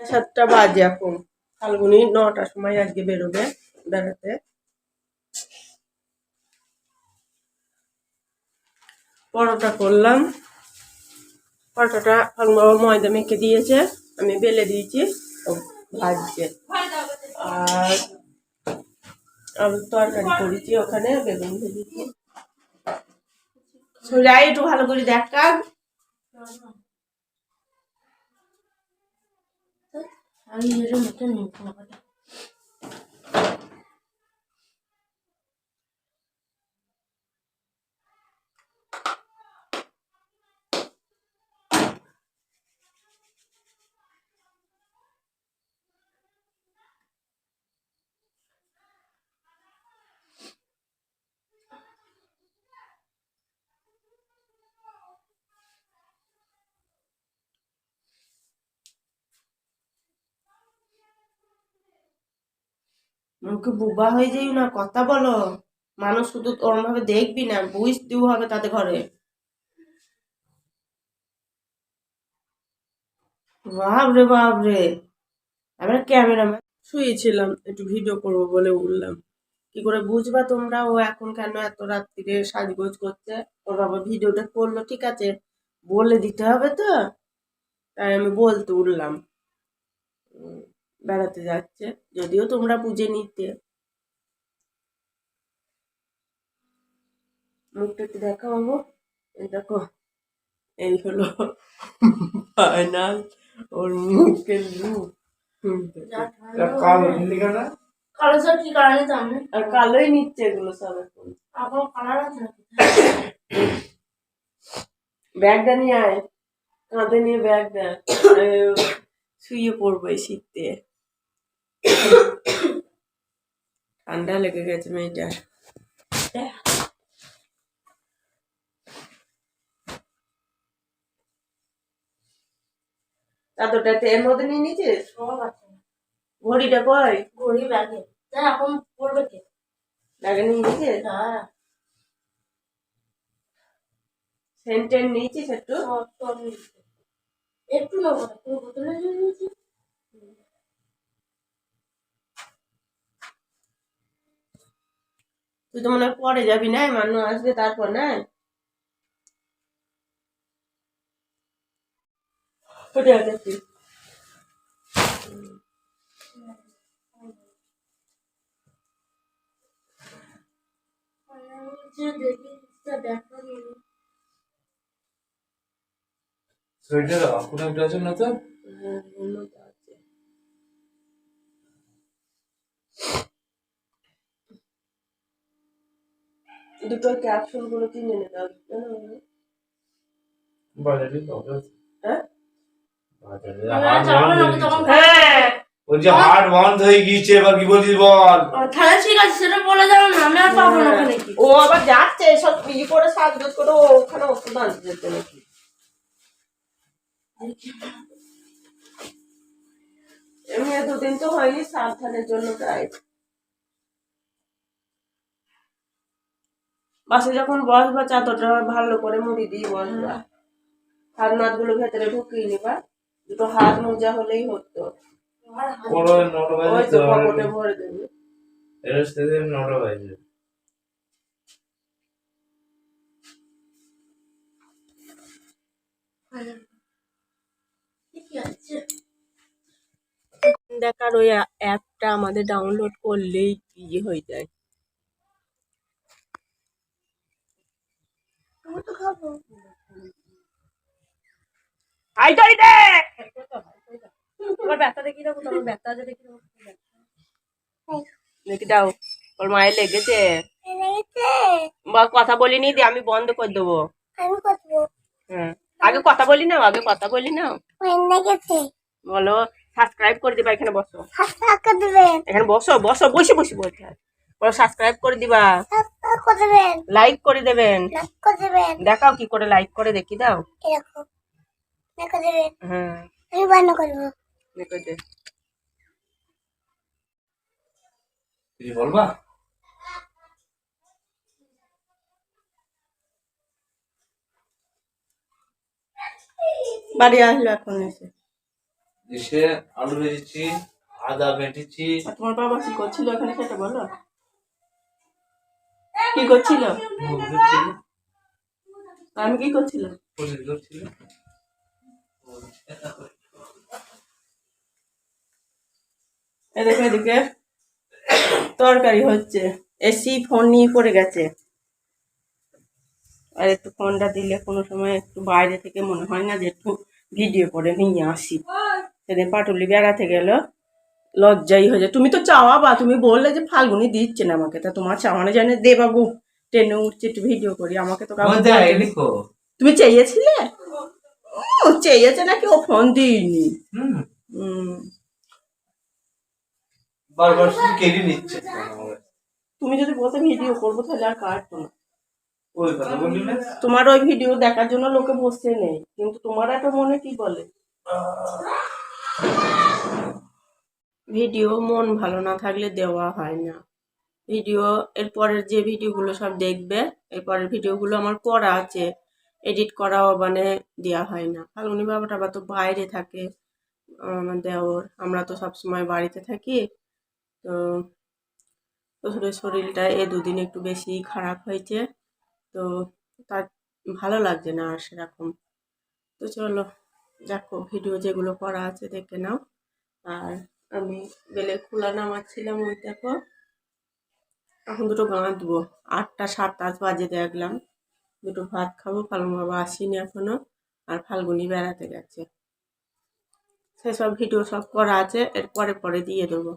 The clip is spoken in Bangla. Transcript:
সাতটা বাজে এখন। ফাল্গুনি নটার সময় আজকে বেরোবে বেড়াতে। পরোটা করলাম। পরোটাটা ফাল্গুন বাবা ময়দা মেখে দিয়েছে, আমি বেলে দিয়েছি ভাজছে। আর তরকারি করেছি ওখানে বেগুন ভেজেছি একটু ভালো করে দেখা আমি এর মতো নেই মুখে বুবা হয়ে যাই না, কথা বলো। মানুষ শুধু ওরম ভাবে দেখবি না বুঝতেও হবে তাদের ঘরে। বাপরে বাপরে এবার ক্যামেরাম্যান। শুয়েছিলাম, একটু ভিডিও করব বলে উঠলাম। কি করে বুঝবা তোমরা, ও এখন কেন এত রাত্রিরে সাজগোজ করছে? ওর বাবা ভিডিওটা করল, ঠিক আছে? বলে দিতে হবে তো? তাই আমি বলতে উঠলাম। বেড়াতে যাচ্ছে যদিও তোমরা বুঝে নিতে। মুখটা একটু দেখা বাবু। দেখো এই হলো ফাইনাল ওর মুখের লুক কালো স্যার কি কারণে জানেন আর কালোই নিচ্ছে এগুলো সব এখন। আবার কালার আছে ব্যাগটা নিয়ে আয়। কাঁধে নিয়ে ব্যাগটা শুয়ে পড়ব এই শীতে। ঠান্ডা লেগে গেছে মেয়েটার চাদরটা এর মধ্যে নিয়ে নিয়েছিস সব আছে ঘড়িটা কই ঘড়ি ব্যাগে যা এখন পড়বে কে ব্যাগে নিয়ে নিয়েছিস হ্যাঁ সেন্টেন নিয়েছিস একটু। একটু নেব না বোতলে তুই তো মনে হয় পরে যাবি না মানুষ আসবে তারপর না সোয়েটার কোনো একটা আছে না তো হ্যাঁ, ওর মধ্যে আছে। দুটো ক্যাপসুলগুলো কিনে জানো? বাজারে হ্যাঁ? হয়ে। হ্যাঁ যে বন্ধ হয়ে গিয়েছে এবার কি বলছিস বল? ও, তাহলে ঠিক আছে সেটা বলে যাব না আমি আর পাবো না ওখানে কি? ও আবার যাচ্ছে সব করে সাজগোজ করে ওখানে ওষুধ আনতে যেতে নাকি? এমনি দুদিন তো হয়নি সাবধানের জন্য তাই বাসে যখন বসবা চাদরটা ভালো করে মুড়ি দিয়ে বসবা হাত নাতগুলো ভেতরে ঢুকিয়ে নিবা দুটো হাত মোজা হলেই হতো। হাত- ওই তো পকেটে ভরে দেবে। দেখার ওই অ্যাপটা আমাদের ডাউনলোড করলেই ইয়ে হয়ে যায়। আমি তো খাব। হাই তাই দে তোমার ব্যথা দেখি দাও তোমার ব্যথা আছে দেখি দাও। দেখি দাও ওর মায়ের লেগেছে। বা কথা বলিনি দি আমি বন্ধ করে দেবো। আমি করব হ্যাঁ। আগে কথা বলি না আগে কথা বলি না বলো সাবস্ক্রাইব করে দিবা এখানে বসো। এখানে বসো বসো বসে বসে বলতে বলো সাবস্ক্রাইব করে দিবা। লাইক করে দেবেন। দেখাও কি করে লাইক করে দেখি দাও। হ্যাঁ। বাড়ি আসলো এখন এসে। এসে আলু ভেজেছি আদা বেটেছি তোমার বাবা কি করছিল এখানে সেটা বলো? কি করছিল? আমি কি করছিলাম? এদিকে এদিকে। তরকারি হচ্ছে। এসি ফোন নিয়ে পড়ে গেছে। আর একটু ফোনটা দিলে কোনো সময় একটু বাইরে থেকে মনে হয় না যে একটু ভিডিও করে নিয়ে আসি। সেদিন পাটুলি বেড়াতে গেল। লজ্জাই হয়ে যায়। তুমি তো চাওয়া বা তুমি বললে যে ফাল্গুনি দিচ্ছে না আমাকে। তা তোমার চাওয়ানো জানে দে বাবু ট্রেনে উঠছে একটু ভিডিও করি। আমাকে তো তুমি চেয়েছিলে? চেয়েছে নাকি? ও ফোন দিইনি। বারবার কেড়ে নিচ্ছে। তুমি যদি বলতে ভিডিও করব তাহলে আর বললি না? তোমার ওই ভিডিও দেখার জন্য লোকে বসে নেই। কিন্তু তোমার একটা মনে কি বলে? ভিডিও মন ভালো না থাকলে দেওয়া হয় না। ভিডিও, এর পরের যে ভিডিওগুলো সব দেখবে, এর পরের ভিডিওগুলো আমার করা আছে। এডিট করাও মানে দেওয়া হয় না। ফাল্গুনি বাবা টাবা তো বাইরে থাকে আমার দেওর। আমরা তো সবসময় বাড়িতে থাকি, তো শ্বশুরের শরীরটা এ দুদিন একটু বেশি খারাপ হয়েছে, তো তার ভালো লাগছে না আর সেরকম। তো চলো, দেখো, ভিডিও যেগুলো করা আছে দেখে নাও। আর আমি বেলের খোলা নামাচ্ছিলাম ওই দেখো। এখন দুটো গাঁদবো আটটা, সাতটা বাজে দেখলাম। দুটো ভাত খাব, ফাল্গুন বাবা আসিনি এখনও, আর ফাল্গুনি বেড়াতে গেছে। সেসব ভিডিও সব করা আছে, এর পরে পরে দিয়ে দেবো।